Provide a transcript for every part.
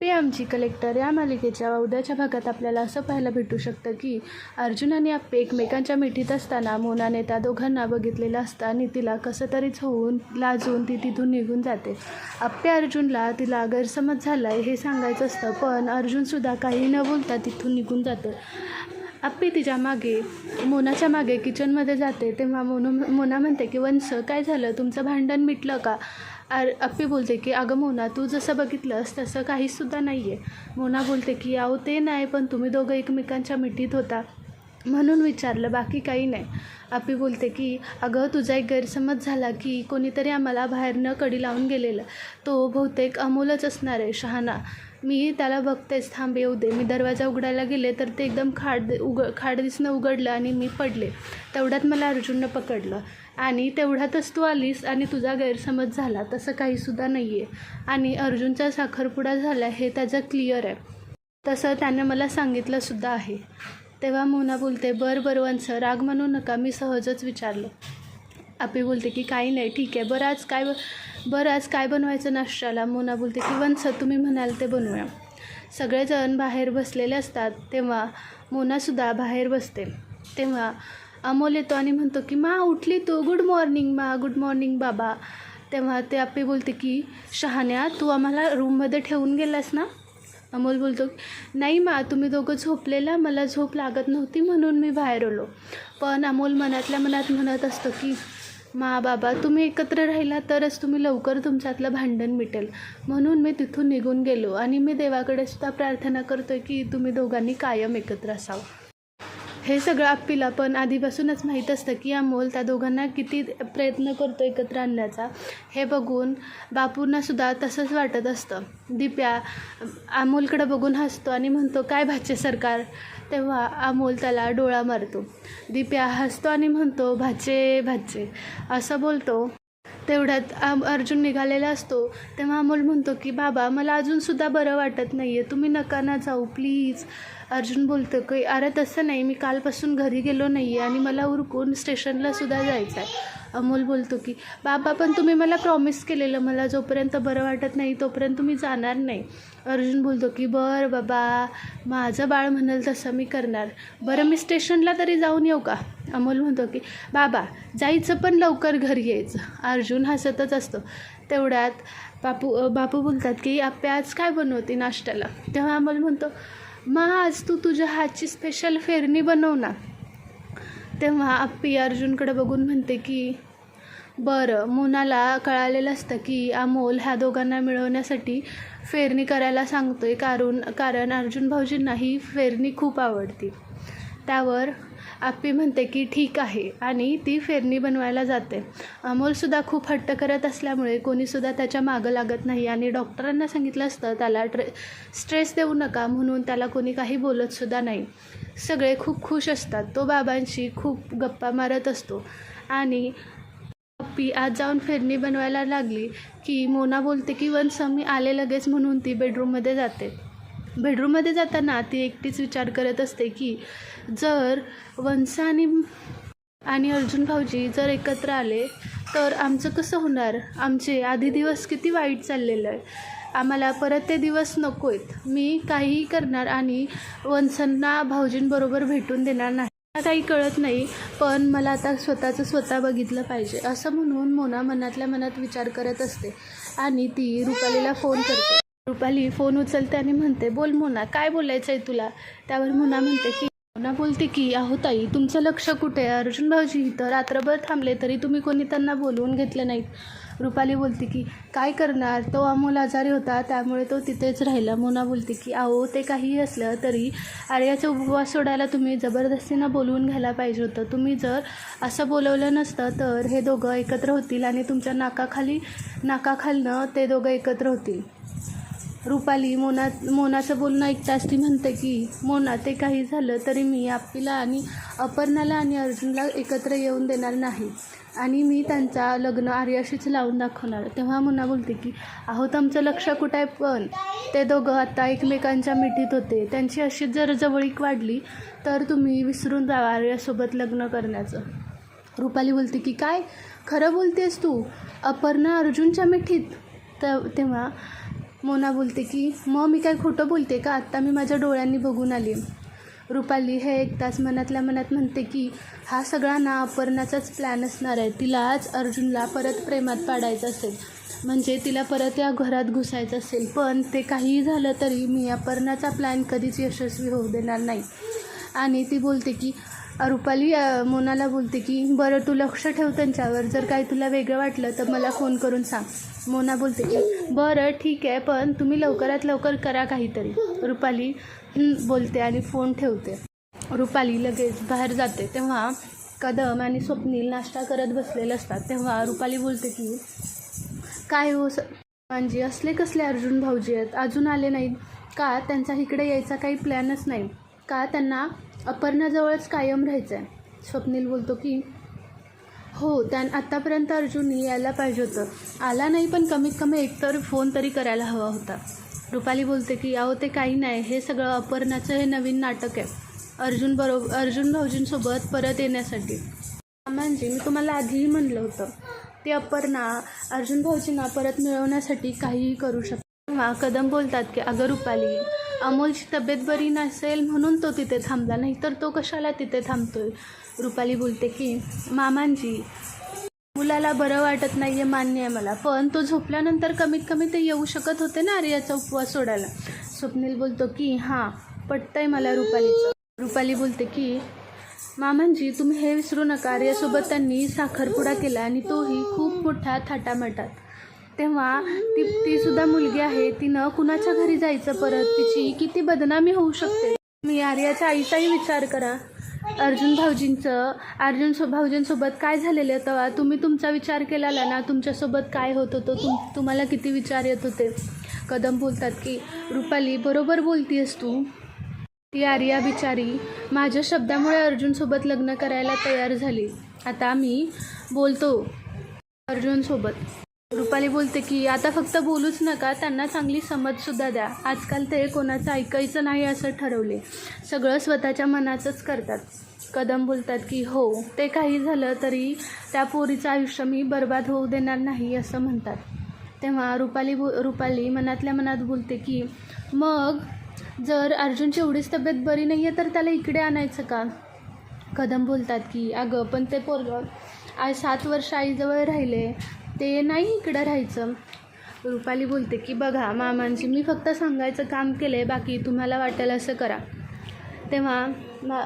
पे आमची कलेक्टर या मालिकेच्या उद्याच्या भागात आपल्याला असं पाहायला भेटू शकतं की अर्जुन आणि आप्पे एकमेकांच्या मिठीत असताना मोनाने त्या दोघांना बघितलेलं असतं आणि तिला कसं तरीच होऊन लाजून ती तिथून निघून जाते. आप्पे अर्जुनला तिला गैरसमज झाला आहे हे सांगायचं असतं पण अर्जुनसुद्धा काही न बोलता तिथून निघून जातो. आप्पे तिच्यामागे मोनाच्या मागे किचनमध्ये जाते तेव्हा मोनो मोना म्हणते की वंश काय झालं? तुमचं भांडण मिटलं का? अर अप्पी बोलते की अगं मोना तू जसं बघितलंस तसं काहीसुद्धा नाही आहे मोना बोलते की अहो ते नाही पण तुम्ही दोघं एकमेकांच्या मिठीत होता. म्हणून विचारलं बाकी काही नाही. आपी बोलते की अगं तुझा एक गैरसमज झाला की कोणीतरी आम्हाला बाहेरनं कडी लावून गेलेलं. तो बहुतेक अमोलच असणार आहे शहाणा. मी त्याला बघतेच थांब येऊ दे. मी दरवाजा उघडायला गेले तर ते एकदम खाड उघ खाड दिसणं उघडलं आणि मी पडले. तेवढ्यात मला अर्जुननं पकडलं. आणि तेवढ्यातच तू आलीस आणि तुझा गैरसमज झाला तसं काहीसुद्धा नाही आहे आणि अर्जुनचा साखरपुडा झाला हे त्याचं क्लिअर आहे. तसं त्यानं मला सांगितलंसुद्धा आहे. तेव्हा मोना बोलते बरं बरं वंश राग म्हणू नका मी सहजच विचारलं. आपी बोलते की काही नाही ठीक आहे बरं आज काय बरं आज काय बनवायचं नाश्त्याला? मोना बोलते की वंश तुम्ही म्हणाल ते बनवूया. सगळेजण बाहेर बसलेले असतात तेव्हा मोनासुद्धा बाहेर बसते. तेव्हा अमोल येतो आणि म्हणतो की मा उठली तू. गुड मॉर्निंग मा. गुड मॉर्निंग बाबा. तेव्हा ते आपे बोलते की शहाण्या तू आम्हाला रूममध्ये ठेवून गेलास ना? अमोल बोलतो नाही मा. तुम्ही दोघं झोपलेला. मला झोप लागत नव्हती म्हणून मी बाहेर आलो. पण अमोल मनातल्या मनात म्हणत असतो की मा बाबा तुम्ही एकत्र राहिला तरच तुम्ही लवकर तुमच्यातलं भांडण मिटेल. म्हणून मी तिथून निघून गेलो आणि मी देवाकडे सुद्धा प्रार्थना करतो आहे की तुम्ही दोघांनी कायम एकत्र असावं. हे सगळं आप्पीला पण आधीपासूनच माहीत असतं की अमोल त्या दोघांना किती प्रयत्न करतो एकत्र आणण्याचा. हे बघून बापूंनासुद्धा तसंच वाटत असतं. दिप्या अमोलकडं बघून हसतो आणि म्हणतो काय भाचे सरकार? तेव्हा अमोल त्याला डोळा मारतो. दिप्या हसतो आणि म्हणतो भाचे भाचे. असं बोलतो. तेवढ्यात अर्जुन निघालेला असतो. तेव्हा अमोल म्हणतो की बाबा मला अजूनसुद्धा बरं वाटत नाही आहे तुम्ही नका ना जाऊ प्लीज. अर्जुन बोलतो की अरे तसं नाही. मी कालपासून घरी गेलो नाही आहे आणि मला उरकून स्टेशनलासुद्धा जायचं आहे अमोल बोलतो की बाबा पण तुम्ही मला प्रॉमिस केलेलं. मला जोपर्यंत बरं वाटत नाही तोपर्यंत तुम्ही जाणार नाही. अर्जुन बोलतो की बरं बाबा माझं बाळ म्हणाल तसं मी करणार. बरं मी स्टेशनला तरी जाऊन येऊ का? अमोल म्हणतो की बाबा जायचं पण लवकर घरी यायचं. अर्जुन हसतच असतो. तेवढ्यात बापू बापू बोलतात की आप्पे आज काय बनवते नाश्त्याला? तेव्हा अमोल म्हणतो मग आज तू तुझ्या हातची स्पेशल फेरणी बनव ना तेव्हा आप्पी अर्जुनकडे बघून म्हणते की बरं मोनाला कळालेलं असतं की अमोल ह्या दोघांना मिळवण्यासाठी फेरणी करायला सांगतो आहे कारण कारण अर्जुन भाऊजींना ही फेरणी खूप आवडती. त्यावर आप्पी म्हणते की ठीक आहे आणि ती फेरणी बनवायला जाते. अमोलसुद्धा खूप हट्ट करत असल्यामुळे कोणीसुद्धा त्याच्या मागं लागत नाही आणि डॉक्टरांना सांगितलं असतं त्याला ट्रे स्ट्रेस देऊ नका म्हणून त्याला कोणी काही बोलतसुद्धा नाही. सगळे खूप खुश असतात. तो बाबांशी खूप गप्पा मारत असतो. आणि पप्पी आज जाऊन फेरणी बनवायला लागली की मोना बोलते की वंस मी आले लगेच म्हणून ती बेडरूममध्ये जाते. बेडरूममध्ये जाताना ती एकटीच विचार करत असते की जर वंस आणि आणि अर्जुन भाऊजी जर एकत्र आले तर आमचं कसं होणार? आमचे आधी दिवस किती वाईट चाललेलं आहे. आम्हाला परत ते दिवस नको आहेत मी काहीही करणार आणि वंसांना भाऊजींबरोबर भेटून देणार नाही. काही कळत नाही पण मला आता स्वतःचं स्वतः बघितलं पाहिजे असं म्हणून मोना मनातल्या मनात विचार करत असते आणि ती रुपालीला फोन करते. रुपाली फोन उचलते आणि म्हणते बोल मोना काय बोलायचं आहे तुला? त्यावर मुना म्हणते की मोना बोलते की अहो ताई तुमचं लक्ष कुठे? आहे अर्जुन भाऊजी इथं रात्रभर थांबले तरी तुम्ही कोणी त्यांना बोलवून घेतलं नाहीत. रुपाली बोलते की काय करणार? तो अमोल आजारी होता त्यामुळे तो तिथेच राहिला. मोना बोलते की अहो ते काहीही असलं तरी आर्याचा उपवास सोडायला तुम्ही जबरदस्तीनं बोलवून घ्यायला पाहिजे होतं. तुम्ही जर असं बोलवलं नसतं तर हे दोघं एकत्र होतील आणि तुमच्या नाकाखाली नाकाखालनं ते दोघं एकत्र होतील. रुपाली मोना मोनाचं बोलणं ऐकताच ती म्हणते की मोना ते काही झालं तरी मी आपलीला आणि अपर्णाला आणि अर्जुनला एकत्र येऊन देणार नाही. आणि मी त्यांचा लग्न आर्याशीच लावून दाखवणार. तेव्हा मोना बोलते की अहो तुमचं लक्ष कुठं आहे पण ते दोघं आता एकमेकांच्या मिठीत होते. त्यांची अशी जर जवळीक वाढली तर तुम्ही विसरून जावा आर्यासोबत लग्न करण्याचं. रुपाली बोलते की काय? खरं बोलतेस तू? अपर्णा अर्जुनच्या मिठीत? तर तेव्हा मोना बोलते की मग मी काय खोटं बोलते का? आत्ता मी माझ्या डोळ्यांनी बघून आली. रुपाली हे एक तास मनातल्या मनात म्हणते की हा सगळा ना अपर्णाचाच प्लॅन असणार आहे. तिलाच अर्जुनला परत प्रेमात पाडायचं असेल. म्हणजे तिला परत या घरात घुसायचं असेल. पण ते काहीही झालं तरी मी अपर्णाचा प्लॅन कधीच यशस्वी होऊ देणार नाही. आणि ती बोलते की रुपाली मोनाला बोलते की बरं तू लक्ष ठेव त्यांच्यावर. जर काही तुला वेगळं वाटलं तर मला फोन करून सांग. मोना बोलते की बरं ठीक आहे पण तुम्ही लवकरात लवकर करा काहीतरी. रुपाली बोलते आणि फोन ठेवते. रुपाली लगेच बाहेर जाते. तेव्हा कदम आणि स्वप्नील नाश्ता करत बसलेले असतात. तेव्हा रुपाली बोलते की काय हो स म्हणजे असले कसले अर्जुन भाऊजी आहेत? अजून आले नाहीत. का त्यांचा इकडे यायचा काही प्लॅनच नाही? का त्यांना अपर्णाजवळच कायम राहायचं आहे स्वप्नील बोलतो की हो त्यान आत्तापर्यंत अर्जुन यायला पाहिजे होतं. आला नाही पण कमीत कमी एकतर फोन तरी करायला हवा होता. रुपाली बोलते की अहो ते काही नाही. हे सगळं अपर्णाचं हे नवीन नाटक आहे. अर्जुन बरोबर अर्जुन भाऊजींसोबत परत येण्यासाठी. मामांजी मी तुम्हाला आधीही म्हणलं होतं. ते अपर्णा अर्जुन भाऊजींना परत मिळवण्यासाठी काहीही करू शकतो तेव्हा कदम बोलतात की अगं रुपाली अमोलची तब्येत बरी नसेल म्हणून तो तिथे थांबला नाही तर तो कशाला तिथे थांबतोय? रुपाली बोलते की मामांजी मुलाला बरं वाटत नाही आहे मान्य आहे मला पण तो झोपल्यानंतर कमीत कमी ते येऊ शकत होते ना आर्याचा उपवास सोडायला. स्वप्नील बोलतो की हां पटतंय मला रुपालीचं. रुपाली बोलते की मामांजी तुम्ही हे विसरू नका आर्यासोबत त्यांनी साखरपुडा केला आणि तोही खूप मोठा थाटामाटात. तेव्हा ती ती सुद्धा मुलगी आहे तिनं कुणाच्या घरी जायचं परत? तिची किती बदनामी होऊ शकते? मी आर्याच्या आईचाही विचार करा. अर्जुन भाऊजींचं अर्जुन सो भाऊजींसोबत काय झालेलं तेव्हा तुम्ही तुमचा विचार केलेला ना तुमच्यासोबत काय होत होतं? तुम तुम्हाला किती विचार येत होते? कदम बोलतात की रुपाली बरोबर बोलतीयस तू. ती आर्या बिचारी माझ्या शब्दामुळे अर्जुनसोबत लग्न करायला तयार झाली. आता मी बोलतो अर्जुनसोबत. रुपाली बोलते की आता फक्त बोलूच नका त्यांना चांगली समजसुद्धा द्या. आजकाल ते कोणाचं ऐकायचं नाही असं ठरवले. सगळं स्वतःच्या मनाचंच करतात. कदम बोलतात की हो ते काही झालं तरी त्या पोरीचं आयुष्य मी बर्बाद होऊ देणार नाही असं म्हणतात. तेव्हा रुपाली बो रुपाली मनातल्या मनात बोलते की मग जर अर्जुनची एवढीच तब्येत बरी नाही आहे तर त्याला इकडे आणायचं का? कदम बोलतात की अगं पण ते पोरगं आज सात वर्ष आईजवळ राहिले. ते नाही इकडं राहायचं. रुपाली बोलते की बघा मामांची मी फक्त सांगायचं काम केलं आहे बाकी तुम्हाला वाटेल असं करा. तेव्हा मा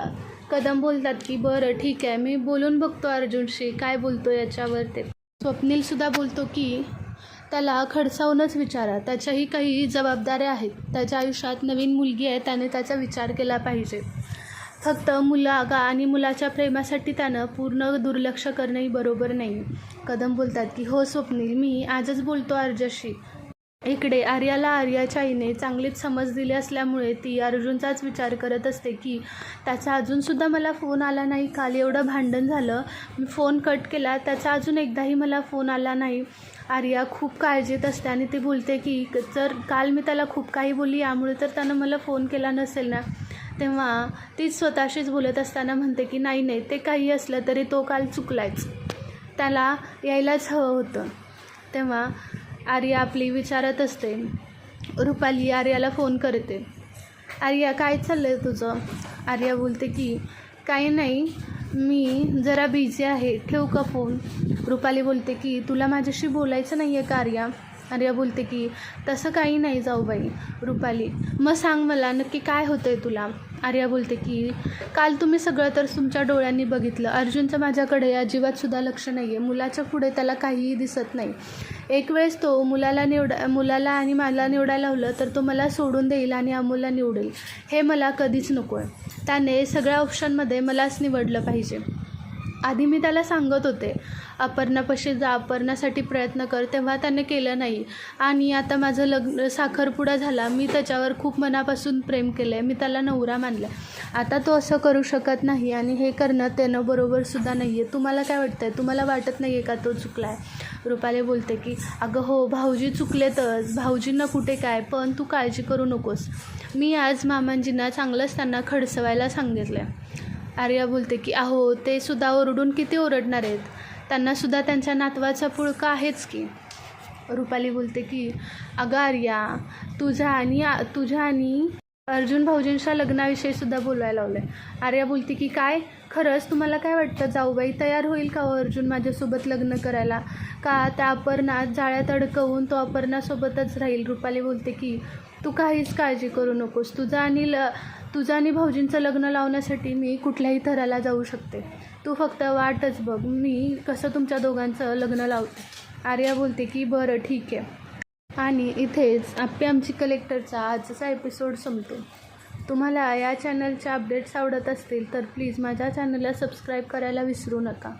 कदम बोलतात की बरं ठीक आहे मी बोलून बघतो अर्जुनशी काय बोलतो याच्यावर ते. स्वप्नीलसुद्धा बोलतो की त्याला खडसावूनच विचारा त्याच्याही काही जबाबदाऱ्या आहेत त्याच्या आयुष्यात नवीन मुलगी आहे त्याने त्याचा विचार केला पाहिजे. फक्त मुलागा आणि मुलाच्या प्रेमासाठी त्यानं पूर्ण दुर्लक्ष करणंही बरोबर नाही. कदम बोलतात की हो स्वप्नील मी आजच बोलतो अर्जाशी. इकडे आर्याला आर्याच्या आईने चांगलीच समज दिली असल्यामुळे ती अर्जुनचाच विचार करत असते की त्याचा अजूनसुद्धा मला फोन आला नाही. काल एवढं भांडण झालं. मी फोन कट केला. त्याचा अजून एकदाही मला फोन आला नाही. आर्या खूप काळजीत असते आणि ती बोलते की जर काल मी त्याला खूप काही बोलली यामुळे तर त्यानं मला फोन केला नसेल ना. तेव्हा तीच स्वतःशीच बोलत असताना म्हणते की नाही नाही ते काही असलं तरी तो काल चुकलायच. त्याला यायलाच हवं होतं. तेव्हा आर्या आपली विचारत असते रुपाली आर्याला फोन करते. आर्या काय चाललं आहे तुझं? आर्या बोलते की काही नाही मी जरा बिझी आहे ठेवू का फोन रुपाली बोलते की तुला माझ्याशी बोलायचं नाही आहे का आर्या? आर्या बोलते की तसं काही नाही जाऊ बाई रुपाली. मग सांग मला नक्की काय होतं आहे तुला? आर्या बोलते की काल तुम्ही सगळं तर तुमच्या डोळ्यांनी बघितलं. अर्जुनचं माझ्याकडे अजिबातसुद्धा लक्ष नाही आहे मुलाच्या पुढे त्याला काहीही दिसत नाही. एक वेळेस तो मुलाला निवडा मुलाला आणि मला निवडायला लावलं तर तो मला सोडून देईल आणि अमोलला निवडेल. हे मला कधीच नको आहे त्याने सगळ्या ऑप्शनमध्ये मलाच निवडलं पाहिजे. आधी मी त्याला सांगत होते अपर्णापाशी जा अपर्णासाठी प्रयत्न कर. तेव्हा त्याने केलं नाही. आणि आता माझं लग्न साखरपुडा झाला. मी त्याच्यावर खूप मनापासून प्रेम केलं आहे मी त्याला नवरा मानला आता तो असं करू शकत नाही आणि हे करणं त्यानं बरोबरसुद्धा नाही आहे तुम्हाला काय वाटतं आहे तुम्हाला वाटत नाही आहे का तो चुकला आहे रुपाली बोलते की अगं हो भाऊजी चुकलेतच भाऊजींना कुठे काय? पण तू काळजी करू नकोस. मी आज मामांजींना चांगलंच त्यांना खडसवायला सांगितलं आहे आर्या बोलते की अहो ते सुद्धा ओरडून किती ओरडणार आहेत? त्यांनासुद्धा त्यांच्या नातवाचा पुळका आहेच की. रुपाली बोलते की अगं आर्या तुझ्या आणि तुझ्या आणि अर्जुन भाऊजींच्या लग्नाविषयी सुद्धा बोलायला लावलं आहे आर्या बोलते की काय? खरंच तुम्हाला काय वाटतं? जाऊबाई तयार होईल का हो अर्जुन माझ्यासोबत लग्न करायला? का त्या अपर्णात जाळ्यात अडकवून तो अपर्णासोबतच राहील? रुपाली बोलते की तू काहीच काळजी करू नकोस. तुझं आणि ल तुझं आणि भाऊजींचं लग्न लावण्यासाठी मी कुठल्याही थराला जाऊ शकते. तू फक्त वाटच बघ मी कसं तुमच्या दोघांचं लग्न लावते. आर्या बोलते की बरं ठीक आहे. आणि इथेच आप्पी आमची कलेक्टरचा आजचा एपिसोड संपतो. तुम्हाला या चॅनलचे अपडेट्स आवडत असतील तर प्लीज माझ्या चॅनलला सबस्क्राईब करायला विसरू नका.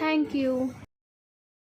थँक्यू